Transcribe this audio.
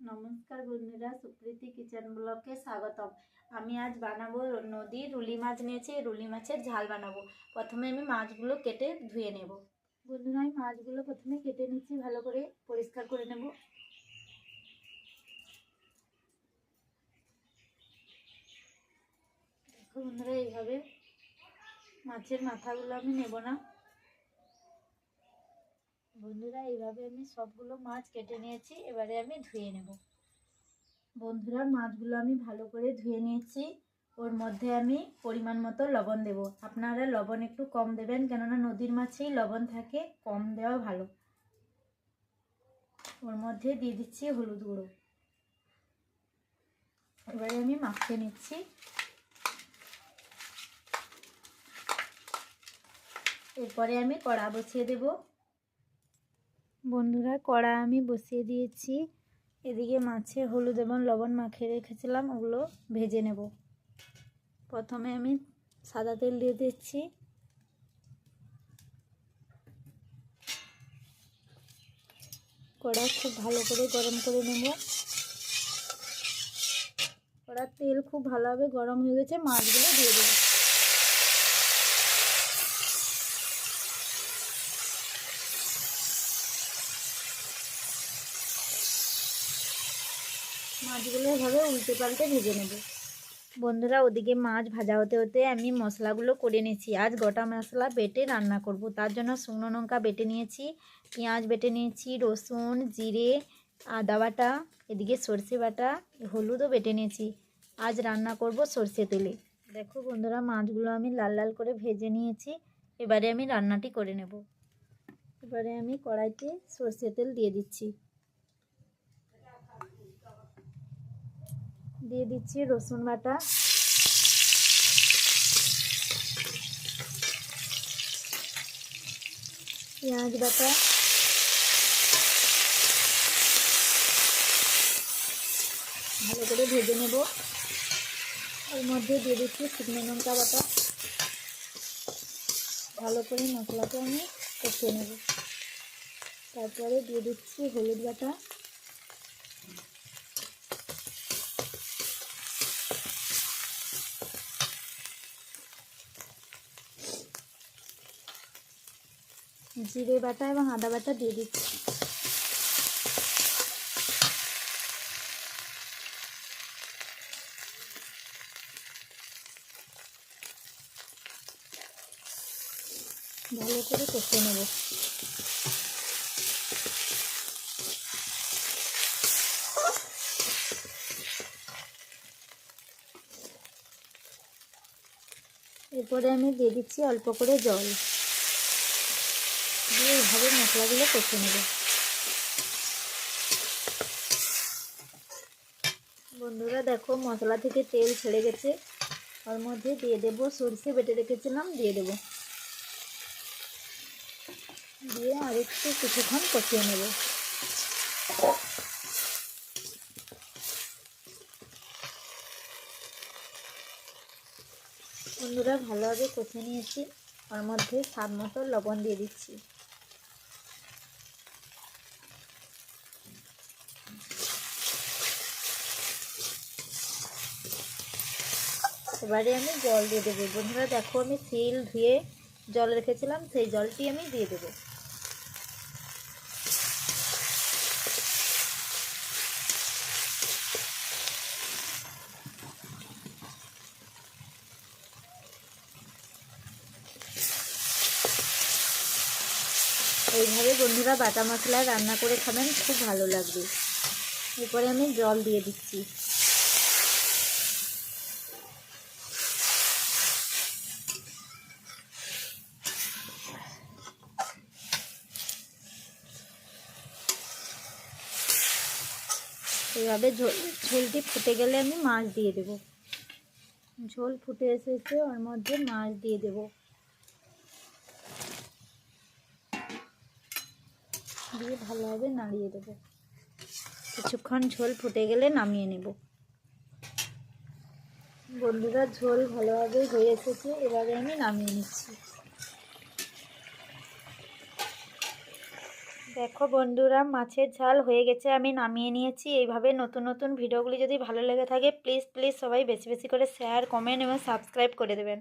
নমস্কার বন্ধুরা, সুপ্রীতি কিচেন ব্লকে স্বাগতম। আমি আজ বানাবো নদীর রুলি মাছ নিয়েছি রুলি মাছের ঝাল বানাবো। প্রথমে আমি মাছগুলো কেটে ধুয়ে নেব। বন্ধুরা, আমি মাছগুলো প্রথমে কেটে নিচ্ছি, ভালো করে পরিষ্কার করে নেব। দেখো বন্ধুরা, এইভাবে মাছের মাথাগুলো আমি নেব না। বন্ধুরা, এইভাবে আমি সবগুলো মাছ কেটে নিয়েছি, এবারে আমি ধুয়ে নেব। বন্ধুরা, মাছগুলো আমি ভালো করে ধুয়ে নিয়েছি। ওর মধ্যে আমি পরিমাণ মতো লবণ দেব। আপনারা লবণ একটু কম দেবেন, কেননা নদীর মাছেই লবণ থাকে, কম দেওয়া ভালো। ওর মধ্যে দিয়ে দিচ্ছি হলুদ গুঁড়ো। এবারে আমি মাখিয়ে নিচ্ছি। এরপরে আমি কড়া বসিয়ে দেবো। বন্ধুরা, কড়া আমি বসিয়ে দিয়েছি। এদিকে মাছে হলুদ এবং লবণ মাখিয়ে রেখেছিলাম, ওগুলো ভেজে নেব। প্রথমে আমি সাদা তেল দিয়ে দিচ্ছি। কড়া খুব ভালো করে গরম করে নেব। কড়ার তেল খুব ভালোভাবে গরম হয়ে গেছে, মাছগুলো দিয়ে দেবো। মাছগুলো এভাবে উল্টে পাল্টে ভেজে নেব। বন্ধুরা, ওদিকে মাছ ভাজা হতে হতে আমি মশলাগুলো করে নিয়েছি। আজ গোটা মশলা বেটে রান্না করব। তার জন্য শুকনো লঙ্কা বেটে নিয়েছি, পেঁয়াজ বেটে নিয়েছি, রসুন, জিরে, আদা বাটা, এদিকে সর্ষে বাটা, হলুদও বেটে নিয়েছি। আজ রান্না করব সর্ষে তেলে। দেখো বন্ধুরা, মাছগুলো আমি লাল লাল করে ভেজে নিয়েছি। এবারে আমি রান্নাটি করে নেব। এবারে আমি কড়াইতে সর্ষে তেল দিয়ে দিচ্ছি। দিয়ে দিচ্ছি রসুন বাটা। পেঁয়াজ বাটা। ভালো করে ভেজে নেব। ওর মধ্যে দিয়ে দিচ্ছি শুকনো লঙ্কা বাটা। ভালো করে মশলাটা আমি কষিয়ে নেব। তারপরে দিয়ে দিচ্ছি হলুদ বাটা। জিরে বাটা এবং আদা বাটা দিয়ে দিচ্ছি। ভালো করে কষে নেব। এরপরে আমি দিয়ে দিচ্ছি অল্প করে জল। দিয়ে মশলাগুলো কষে নেব। বন্ধুরা দেখো মশলা থেকে তেল ছেড়ে গেছে। ওর মধ্যে দিয়ে দেব সরষে বেটে রেখেছিলাম, দিয়ে দেব। দিয়ে আরেকটু কিছুক্ষণ কষিয়ে নেব। বন্ধুরা ভালোভাবে কষে নিয়েছি। ওর মধ্যে স্বাদ মতো লবণ দিয়ে দিচ্ছি। এবারে আমি জল দিয়ে দেবো। বন্ধুরা, দেখো আমি শিল ধুয়ে জল রেখেছিলাম, সেই জলটি আমি দিয়ে দেবো। এইভাবে বন্ধুরা বাটা মশলায় রান্না করে খাবেন, খুব ভালো লাগবে। এরপরে আমি জল দিয়ে দিচ্ছি। এইভাবে ঝোল, ঝোলটি ফুটে গেলে আমি মাছ দিয়ে দেব। ঝোল ফুটে এসেছে, ওর মধ্যে মাছ দিয়ে দেব। দিয়ে ভালোভাবে নাড়িয়ে দেব। কিছুক্ষণ ঝোল ফুটে গেলে নামিয়ে নেব। বন্ধুরা, ঝোল ভালোভাবে হয়ে এসেছে এবারে আমি নামিয়ে নিচ্ছি। দেখো বন্ধুরা, মাছের ঝাল হয়ে গেছে, আমি নামিয়ে নিয়েছি। এইভাবে নতুন নতুন ভিডিওগুলি যদি ভালো লেগে থাকে প্লিজ প্লিজ সবাই বেশি বেশি করে শেয়ার কমেন্ট এবং সাবস্ক্রাইব করে দেবেন।